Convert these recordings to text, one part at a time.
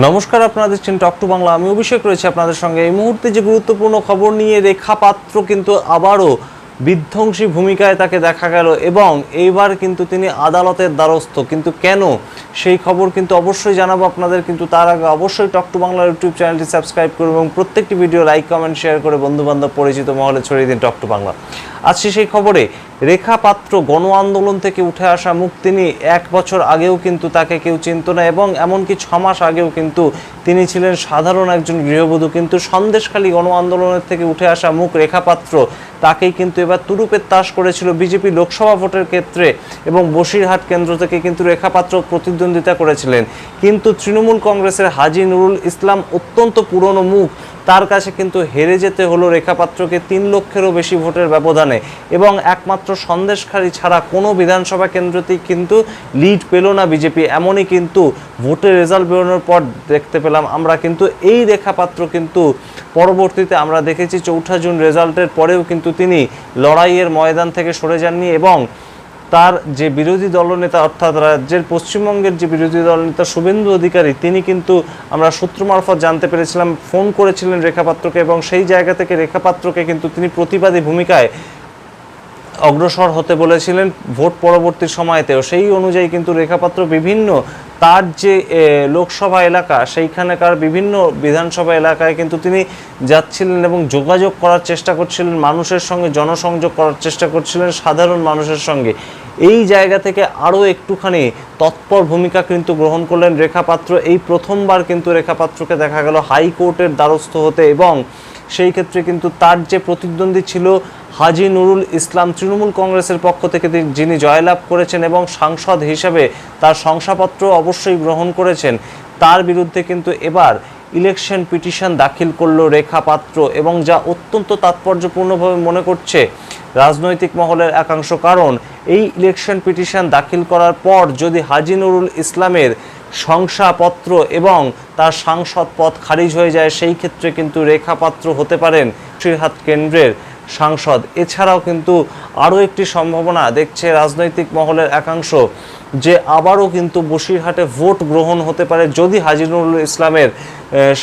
নমস্কার, আপনারা দেখছেন টক টু বাংলা আমি অভিষেক রয়েছে আপনাদের সঙ্গে। এই মুহূর্তে যে গুরুত্বপূর্ণ খবর নিয়ে রেখা পাত্র কিন্তু আবারও বিধ্বংসী ভূমিকায় তাকে দেখা গেল এবং এইবার কিন্তু তিনি আদালতের দ্বারস্থ। কিন্তু কেন? সেই খবর কিন্তু অবশ্যই জানাব আপনাদের। কিন্তু তার আগে অবশ্যই টক টু বাংলার ইউটিউব চ্যানেলটি সাবস্ক্রাইব করুন এবং প্রত্যেকটি ভিডিও লাইক, কমেন্ট, শেয়ার করে বন্ধু বান্ধব পরিচিত মহলে ছড়িয়ে দিন টক টু বাংলা আজকে সেই খবরে রেখা পাত্র গণ আন্দোলন থেকে উঠে আসা মুখ তিনি এক বছর আগেও কিন্তু তাকে কেউ চিনত না এবং এমনকি ছ মাস আগেও কিন্তু তিনি ছিলেন সাধারণ একজন গৃহবধূ। কিন্তু সন্দেশখালী গণ আন্দোলনের থেকে উঠে আসা মুখ রেখা পাত্র তাকেই কিন্তু এবার তুরুপের তাস করেছিল বিজেপি লোকসভা ভোটের ক্ষেত্রে এবং বসিরহাট কেন্দ্র থেকে কিন্তু রেখা পাত্র প্রতিদ্বন্দ্বিতা করেছিলেন। কিন্তু তৃণমূল কংগ্রেসের হাজি নুরুল ইসলাম অত্যন্ত পুরনো মুখ তার কাছে কিন্তু হেরে যেতে হলো রেখাপাত্রকে তিন লক্ষেরও বেশি ভোটের ব্যবধানে। এবং একমাত্র সন্দেশখালী ছাড়া কোনো বিধানসভা কেন্দ্রতেই কিন্তু লিড পেল না বিজেপি। এমনই কিন্তু ভোটের রেজাল্ট বেরোনোর পর দেখতে পেলাম আমরা কিন্তু এই রেখাপাত্র কিন্তু পরবর্তীতে আমরা দেখেছি চৌঠা জুন রেজাল্টের পরেও কিন্তু তিনি লড়াইয়ের ময়দান থেকে সরে যাননি এবং তার যে বিরোধী দলনেতা অর্থাৎ রাজ্যের পশ্চিমবঙ্গের যে বিরোধী দলনেতা শুভেন্দু অধিকারী, তিনি কিন্তু আমরা সূত্র মারফত জানতে পেরেছিলাম, ফোন করেছিলেন রেখাপাত্রকে এবং সেই জায়গা থেকে রেখাপাত্রকে কিন্তু তিনি প্রতিবাদী ভূমিকায় অগ্রসর হতে বলেছিলেন ভোট পরবর্তী সময়তেও। সেই অনুযায়ী কিন্তু রেখাপাত্র বিভিন্ন তার যে লোকসভা এলাকা, সেইখানকার বিভিন্ন বিধানসভা এলাকায় কিন্তু তিনি যাচ্ছিলেন এবং যোগাযোগ করার চেষ্টা করছিলেন, মানুষের সঙ্গে জনসংযোগ করার চেষ্টা করছিলেন সাধারণ মানুষের সঙ্গে। এই জায়গা থেকে আরও একটুখানি তৎপর ভূমিকা কিন্তু গ্রহণ করলেন রেখাপাত্র। এই প্রথমবার কিন্তু রেখাপাত্রকে দেখা গেল হাইকোর্টের দ্বারস্থ হতে এবং সেই ক্ষেত্রে কিন্তু তার যে প্রতিদ্বন্দ্বী ছিল হাজি নুরুল ইসলাম, তৃণমূল কংগ্রেসের পক্ষ থেকে যিনি জয়লাভ করেছেন এবং সাংসদ হিসেবে তার শংসাপত্র অবশ্যই গ্রহণ করেছেন। তার বিরুদ্ধে কিন্তু এবার ইলেকশন পিটিশন দাখিল করল রেখা পাত্র এবং যা অত্যন্ত তাৎপর্যপূর্ণভাবে মনে করছে রাজনৈতিক মহলের একাংশ। কারণ এই ইলেকশন পিটিশন দাখিল করার পর যদি হাজি নুরুল ইসলামের শংসাপত্র এবং তার সাংসদ পদ খারিজ হয়ে যায়, সেই ক্ষেত্রে কিন্তু রেখাপাত্র হতে পারেন শ্রীহাত কেন্দ্রের সাংসদ। এছাড়াও কিন্তু আরও একটি সম্ভাবনা দেখছে রাজনৈতিক মহলের একাংশ, যে আবারও কিন্তু বসিরহাটে ভোট গ্রহণ হতে পারে যদি হাজিনুল ইসলামের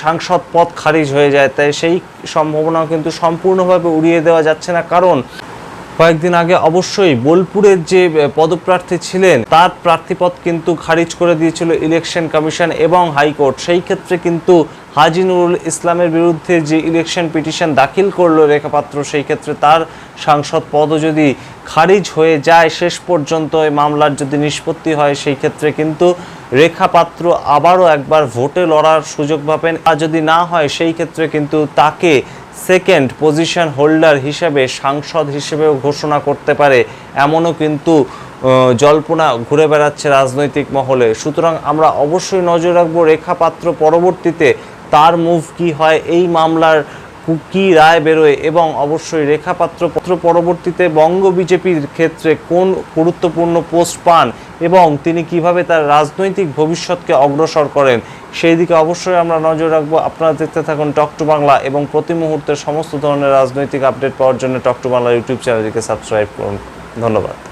সাংসদ পদ খারিজ হয়ে যায়। তাই সেই সম্ভাবনাও কিন্তু সম্পূর্ণভাবে উড়িয়ে দেওয়া যাচ্ছে না। কারণ কয়েকদিন আগে অবশ্যই বোলপুরের যে পদপ্রার্থী ছিলেন, তার প্রার্থীপদ কিন্তু খারিজ করে দিয়েছিল ইলেকশন কমিশন এবং হাইকোর্ট। সেই ক্ষেত্রে কিন্তু হাজি নুরুল ইসলামের বিরুদ্ধে যে ইলেকশন পিটিশন দাখিল করল রেখাপাত্র, সেই ক্ষেত্রে তার সাংসদ পদও যদি খারিজ হয়ে যায়, শেষ পর্যন্ত এই মামলার যদি নিষ্পত্তি হয়, সেই ক্ষেত্রে কিন্তু রেখাপাত্র আবারও একবার ভোটে লড়ার সুযোগ পাবেন। আর যদি না হয়, সেই ক্ষেত্রে কিন্তু তাকে সেকেন্ড পজিশন হোল্ডার হিসেবে, সাংসদ হিসেবেও ঘোষণা করতে পারে। এমনও কিন্তু জল্পনা ঘুরে বেড়াচ্ছে রাজনৈতিক মহলে। সুতরাং আমরা অবশ্যই নজর রাখব রেখাপাত্র পরবর্তীতে তার মুভ কি হয়, এই মামলার কু- রায় বেরোয় এবং অবশ্যই রেখাপাত্র পত্র পরবর্তীতে বঙ্গ বিজেপির ক্ষেত্রে কোন গুরুত্বপূর্ণ পোস্ট পান এবং তিনি কীভাবে তার রাজনৈতিক ভবিষ্যৎকে অগ্রসর করেন, সেই দিকে অবশ্যই আমরা নজর রাখব। আপনারা দেখতে থাকুন টক টু বাংলা এবং প্রতি মুহূর্তে সমস্ত ধরনের রাজনৈতিক আপডেট পাওয়ার জন্য টক টু বাংলা ইউটিউব চ্যানেলটিকে সাবস্ক্রাইব করুন। ধন্যবাদ।